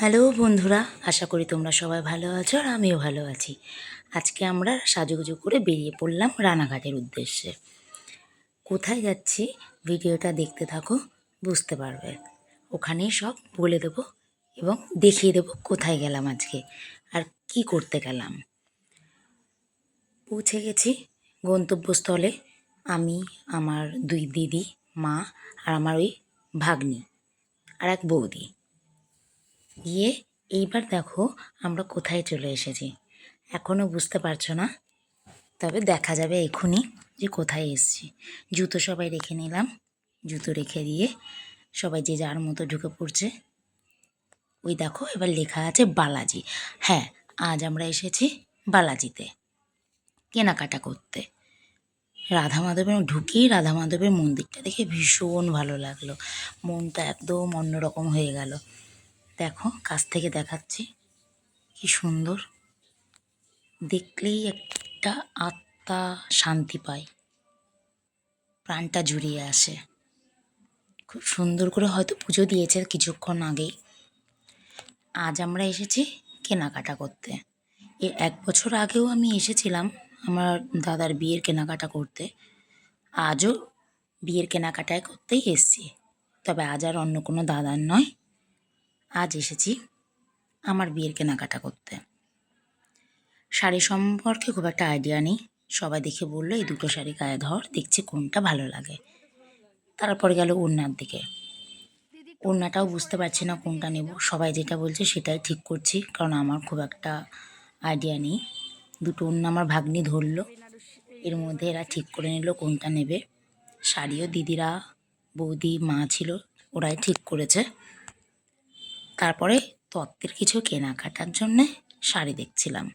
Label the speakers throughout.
Speaker 1: Hello বন্ধুরা, আশা করি তোমরা সবাই ভালো আছো আর আমিও ভালো আছি। আজকে আমরা সাজুগুজু করে বেরিয়ে পড়লাম রানাঘাটের উদ্দেশ্যে। কোথায় যাচ্ছি ভিডিওটা দেখতে থাকো, বুঝতে পারবে। ওখানেই সব বলে দেবো এবং দেখিয়ে দেবো কোথায় গেলাম আজকে আর কি করতে গেলাম। পৌঁছে গেছি গন্তব্যস্থলে, আমি, আমার দুই দিদি, মা আর আমার ওই ভাগ্নি আর এক বৌদি। গিয়ে এইবার দেখো আমরা কোথায় চলে এসেছি। এখনও বুঝতে পারছ না? তবে দেখা যাবে এক্ষুনি যে কোথায় এসেছি। জুতো সবাই রেখে নিলাম। জুতো রেখে দিয়ে সবাই যে যার মতো ঢুকে পড়ছে। ওই দেখো এবার লেখা আছে বালাজি। হ্যাঁ আজ আমরা এসেছি বালাজিতে, কেনাকাটা করতে। রাধা মাধবের ঢুকেই রাধা মাধবের মন্দিরটা দেখে ভীষণ ভালো লাগল। মনটা একদম অন্যরকম হয়ে গেল। দেখো, কাছ থেকে দেখাচ্ছি। কি সুন্দর। দেখলেই একটা আত্মা শান্তি পায়। প্রাণটা জুড়িয়ে আসে। খুব সুন্দর করে হয়তো পুজো দিয়েছে কিছুক্ষণ আগেই। আজ আমরা এসেছি কেনাকাটা করতে। এর এক বছর আগেও আমি এসেছিলাম আমার দাদার বিয়ের কেনাকাটা করতে। আজও বিয়ের কেনাকাটায় করতেই এসছি। তবে আজ আর অন্য কোনো দাদার নয়। আজ এসেছি আমার বিয়ের কেনাকাটা করতে। শাড়ি সম্পর্কে খুব একটা আইডিয়া নেই। সবাই দেখে বলল, এই দুটো শাড়ি গায়ে ধর, দেখছি কোনটা ভালো লাগে। তারপরে গেল ওড়নার দিকে। ওড়নাটাও বুঝতে পারছি না কোনটা নেব। সবাই যেটা বলছে সেটাই ঠিক করছি, কারণ আমার খুব একটা আইডিয়া নেই। দুটো ওড়না আমার ভাগ্নি ধরলো। এর মধ্যে এরা ঠিক করে নিল কোনটা নেবে। শাড়িও দিদিরা, বৌদি, মা ছিল, ওরাই ঠিক করেছে। তারপরে তত্ত্বের কিছু কেনাকাটার জন্যে শাড়ি দেখছিলাম।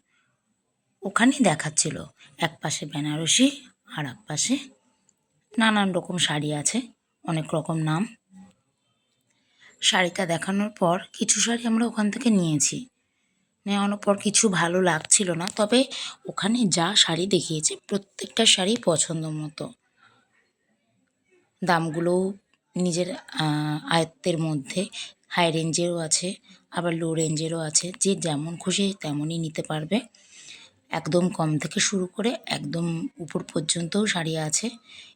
Speaker 1: ওখানেই দেখাচ্ছিল, এক পাশে বেনারসি আর এক পাশে নানান রকম শাড়ি আছে, অনেক রকম নাম। শাড়িটা দেখানোর পর কিছু শাড়ি আমরা ওখান থেকে নিয়েছি। নেওয়ানোর পর কিছু ভালো লাগছিল না, তবে ওখানে যা শাড়ি দেখিয়েছে প্রত্যেকটা শাড়ি পছন্দ মতো। দামগুলোও নিজের আয়ত্তের মধ্যে হাই রেঞ্জেরও আছে, আবার লো রেঞ্জেরও আছে, যে যেমন খুশি তেমনই নিতে পারবে। একদম কম থেকে শুরু করে একদম উপর পর্যন্তও শাড়ি আছে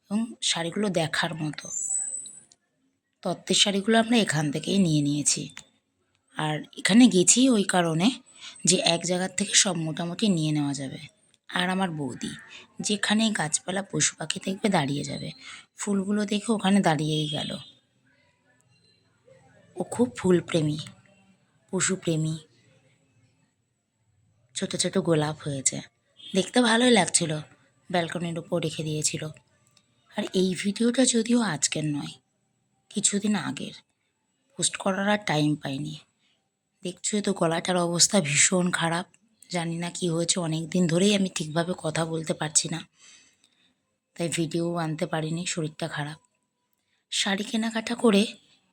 Speaker 1: এবং শাড়িগুলো দেখার মতো। তত্ত্বের শাড়িগুলো আমরা এখান থেকেই নিয়ে নিয়েছি। আর এখানে গেছি ওই কারণে যে এক জায়গার থেকে সব মোটামুটি নিয়ে নেওয়া যাবে। আর আমার বৌদি যেখানে গাছপালা পশু পাখি দেখবে দাঁড়িয়ে যাবে। ফুলগুলো দেখে ওখানে দাঁড়িয়েই গেল। ও খুব ফুলপ্রেমী, পশুপ্রেমী। ছোট ছোট গোলাপ হয়েছে। দেখতে ভালোই লাগছিল, ব্যালকনির উপর রেখে দিয়েছিল। আর এই ভিডিওটা যদিও আজকের নয়, কিছুদিন আগের। পোস্ট করার আর টাইম পাইনি। দেখছোই তো গলাটার অবস্থা ভীষণ খারাপ। জানি না কি হয়েছে অনেক দিন ধরেই আমি ঠিকভাবে কথা বলতে পারছি না। তাই ভিডিও আনতে পারিনি, শরীরটা খারাপ। শাড়ি কেনাকাটা করে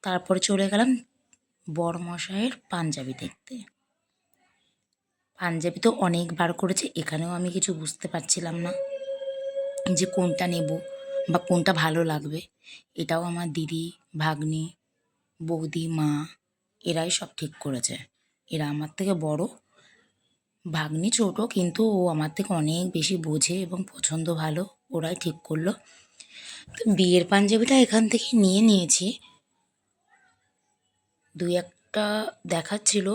Speaker 1: তারপরে চলে গেলাম বড়মশাইয়ের পাঞ্জাবি দেখতে। পাঞ্জাবি তো অনেক বার করেছে, এখানেও আমি কিছু বুঝতে পারছিলাম না যে কোনটা নেব বা কোনটা ভালো লাগবে। এটাও আমার দিদি, ভাগ্নি, বৌদি, মা, এরাই সব ঠিক করেছে। এরা আমার থেকে বড়, ভাগ্নি ছোট, কিন্তু ও আমার থেকে অনেক বেশি বোঝে এবং পছন্দ ভালো, ওরাই ঠিক করল। তো বিয়ের পাঞ্জাবিটা এখান থেকে নিয়ে নিয়েছি। দুই একটা দেখাচ্ছিল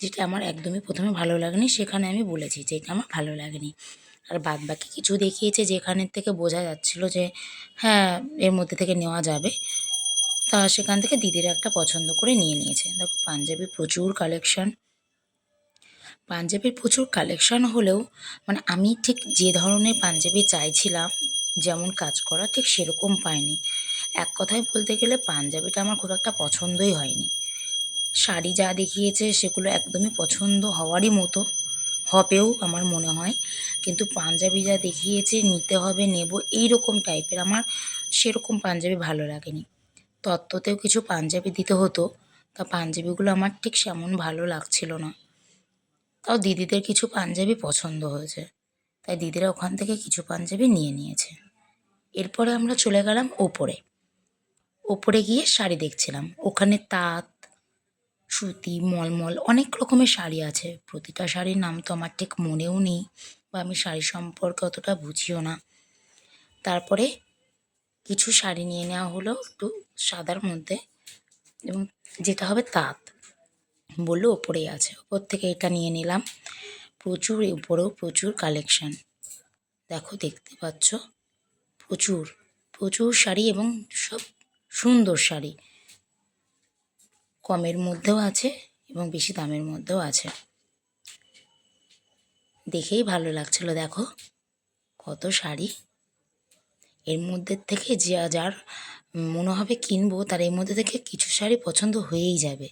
Speaker 1: যেটা আমার একদমই প্রথমে ভালো লাগেনি, সেখানে আমি বলেছি যে এটা আমার ভালো লাগেনি। আর বাদ বাকি কিছু দেখিয়েছে যেখানের থেকে বোঝা যাচ্ছিল যে হ্যাঁ এর মধ্যে থেকে নেওয়া যাবে। তা সেখান থেকে দিদির একটা পছন্দ করে নিয়ে নিয়েছে। দেখো, পাঞ্জাবি প্রচুর কালেকশন পাঞ্জাবির প্রচুর কালেকশন হলেও মানে আমি ঠিক যে ধরনের পাঞ্জাবি চাইছিলাম, যেমন কাজ করা ঠিক সেরকম পাইনি। এক কথায় বলতে গেলে পাঞ্জাবিটা আমার খুব একটা পছন্দই হয়নি। শাড়ি যা দেখিয়েছে সেগুলো একদমই পছন্দ হওয়ারই মতো। হবেও আমার মনে হয়। কিন্তু পাঞ্জাবি যা দেখিয়েছে নিতে হবে, নেব এই রকম টাইপের আমার সেরকম পাঞ্জাবি ভালো লাগেনি। তত্ত্বতেও কিছু পাঞ্জাবি দিতে হতো, তা পাঞ্জাবিগুলো আমার ঠিক সেমন ভালো লাগছিল না। তাও দিদিদের কিছু পাঞ্জাবি পছন্দ হয়েছে, তাই দিদিরা ওখান থেকে কিছু পাঞ্জাবি নিয়ে নিয়েছে। এরপরে আমরা চলে গেলাম ওপরে। ওপরে গিয়ে শাড়ি দেখছিলাম। ওখানে তাঁত সুতি, মলমল, অনেক রকমের শাড়ি আছে। প্রতিটা শাড়ির নাম তো আমার ঠিক মনেও নেই বা আমি শাড়ি সম্পর্কে অতটা বুঝিও না। তারপরে কিছু শাড়ি নিয়ে নেওয়া হলো একটু সাদার মধ্যে এবং যেটা হবে তাঁত। বলল ওপরেই আছে, ওপর থেকে এটা নিয়ে নিলাম। প্রচুর উপরেও প্রচুর কালেকশন দেখো, দেখতে পাচ্ছ? প্রচুর প্রচুর শাড়ি এবং সব সুন্দর শাড়ি। কমের মধ্যেও আছে এবং বেশি দামের মধ্যেও আছে। দেখেই ভালো লাগছিল, দেখো। কত শাড়ি। এর মধ্যে থেকে যা যার মনে হবে কিনবো, তার এর মধ্যে থেকে কিছু শাড়ি পছন্দ হয়েই যাবে।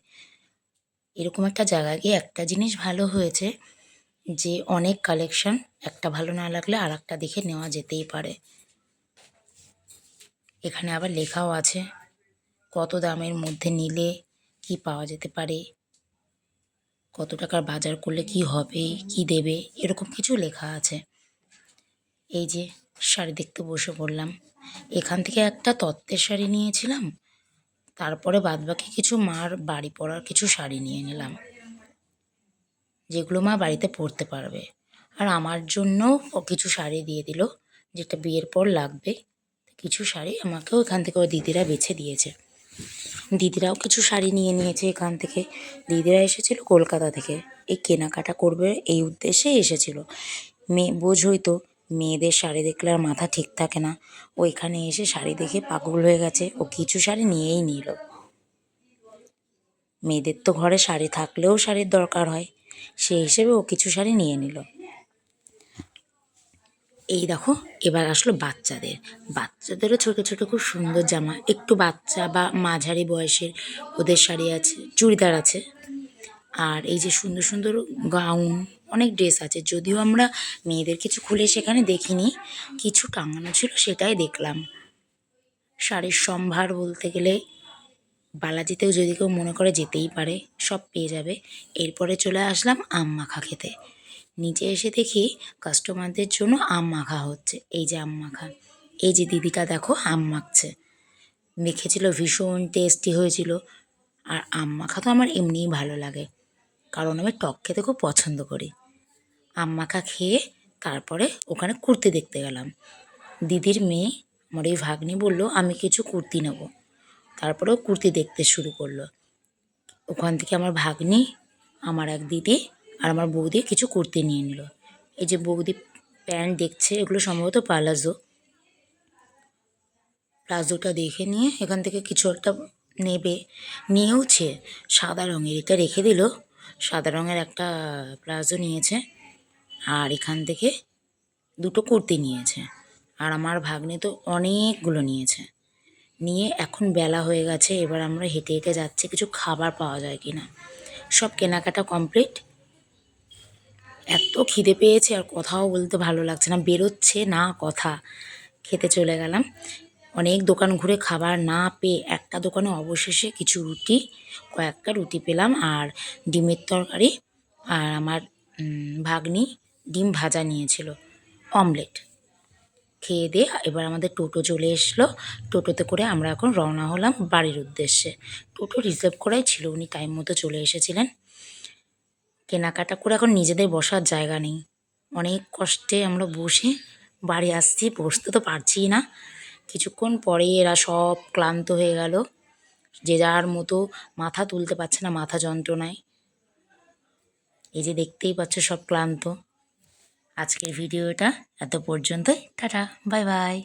Speaker 1: এরকম একটা জায়গায় গিয়ে একটা জিনিস ভালো হয়েছে যে অনেক কালেকশন একটা ভালো না লাগলে আর একটা দেখে নেওয়া যেতেই পারে। এখানে আবার লেখাও আছে, কত দামের মধ্যে নিলে কি পাওয়া যেতে পারে? কত টাকার বাজার করলে কি হবে? কি দেবে? এরকম কিছু লেখা আছে। এই যে, শাড়ি দেখতে বসে পড়লাম। এখান থেকে একটা তত্ত্বের শাড়ি নিয়েছিলাম। তারপরে বাদবাকি কিছু মার বাড়ি পরার কিছু শাড়ি নিয়ে নিলাম। যেগুলো মা বাড়িতে পরতে পারবে। আর আমার জন্যও ও কিছু শাড়ি দিয়ে দিল। যেটা বিয়ের পর লাগবে। কিছু শাড়ি আমাকেও এখান থেকে ওর দিদিরা বেছে দিয়েছে। দিদিরাও কিছু শাড়ি নিয়ে নিয়েছে এখান থেকে। দিদিরা এসেছিল কলকাতা থেকে। এই কেনাকাটা করবে এই উদ্দেশ্যে এসেছিল। মেয়ে বোঝই তো, মেয়েদের শাড়ি দেখলে আর মাথা ঠিক থাকে না। ও এখানে এসে শাড়ি দেখে পাগল হয়ে গেছে। ও কিছু শাড়ি নিয়েই নিল। মেয়েদের তো ঘরে শাড়ি থাকলেও শাড়ির দরকার হয়। সেই হিসেবে ও কিছু শাড়ি নিয়ে নিল। এই দেখো, এবার আসলো বাচ্চাদের। বাচ্চাদেরও ছোট ছোট খুব সুন্দর জামা। একটু বাচ্চা বা মাঝারি বয়সের ওদের শাড়ি আছে, চুড়িদার আছে। আর এই যে সুন্দর সুন্দর গাউন, অনেক ড্রেস আছে। যদিও আমরা মেয়েদের কিছু খুলে সেখানে দেখিনি, কিছু টাঙানো ছিল সেটাই দেখলাম। শাড়ির সম্ভার বলতে গেলে বালাজিতেও যদি কেউ মনে করে যেতেই পারে, সব পেয়ে যাবে। এরপরে চলে আসলাম আম মাখা খেতে। নিচে এসে দেখি কাস্টমারদের জন্য আম মাখা হচ্ছে। এই যে আম মাখা। এই যে দিদিটা দেখো আম মাখছে। মেখেছিল ভীষণ টেস্টি হয়েছিল। আর আম মাখা তো আমার এমনিই ভালো লাগে। কারণ আমি টক খেতে খুব পছন্দ করি। আম মাখা খেয়ে তারপরে ওখানে কুর্তি দেখতে গেলাম। দিদির মেয়ে আমার এই ভাগ্নি বলল, আমি কিছু কুর্তি নেব। তারপরেও কুর্তি দেখতে শুরু করল। ওখান থেকে আমার ভাগ্নি, আমার এক দিদি আর আমার বৌদি কিছু কুর্তি নিয়ে নিল। এই যে বৌদি প্যান্ট দেখছে, এগুলো সম্ভবত প্লাজো। প্লাজোটা দেখে নিয়ে এখান থেকে কিছু একটা নেবে, নিয়েওছে, সাদা রঙের এটা রেখে দিল। সাদা রঙের একটা প্লাজো নিয়েছে আর এখান থেকে দুটো কুর্তি নিয়েছে। আর আমার ভাগ্নে তো অনেকগুলো নিয়েছে। নিয়ে এখন বেলা হয়ে গেছে, এবার আমরা হেঁটে হেঁটে যাচ্ছি, কিছু খাবার পাওয়া যায় কি না সব কেনাকাটা কমপ্লিট এত খিদে পেয়েছে আর কথাও বলতে ভালো লাগছে না, বেরোচ্ছে না কথা। খেতে চলে গেলাম। অনেক দোকান ঘুরে খাবার না পেয়ে একটা দোকানে অবশেষে কিছু রুটি, কয়েকটা রুটি পেলাম আর ডিমের তরকারি আর আমার ভাগ্নি ডিম ভাজা নিয়েছিল, অমলেট। খেয়ে দিয়ে এবার আমাদের টোটো চলে এসলো। টোটোতে করে আমরা এখন রওনা হলাম বাড়ির উদ্দেশ্যে। টোটো রিজার্ভ করাই ছিল, উনি টাইম মতো চলে এসেছিলেন। কেনাকাটা করে এখন নিজেদের বসার জায়গা নেই। অনেক কষ্টে আমরা বসে বাড়ি আসছি, বসতে তো পারছি না। কিছুক্ষণ পরে এরা সব ক্লান্ত হয়ে গেল। যে যার মতো মাথা তুলতে পারছে না, মাথা যন্ত্রণায়। এই যে দেখতেই পাচ্ছ সব ক্লান্ত। আজকের ভিডিওটা এত পর্যন্তই। Tata, bye bye.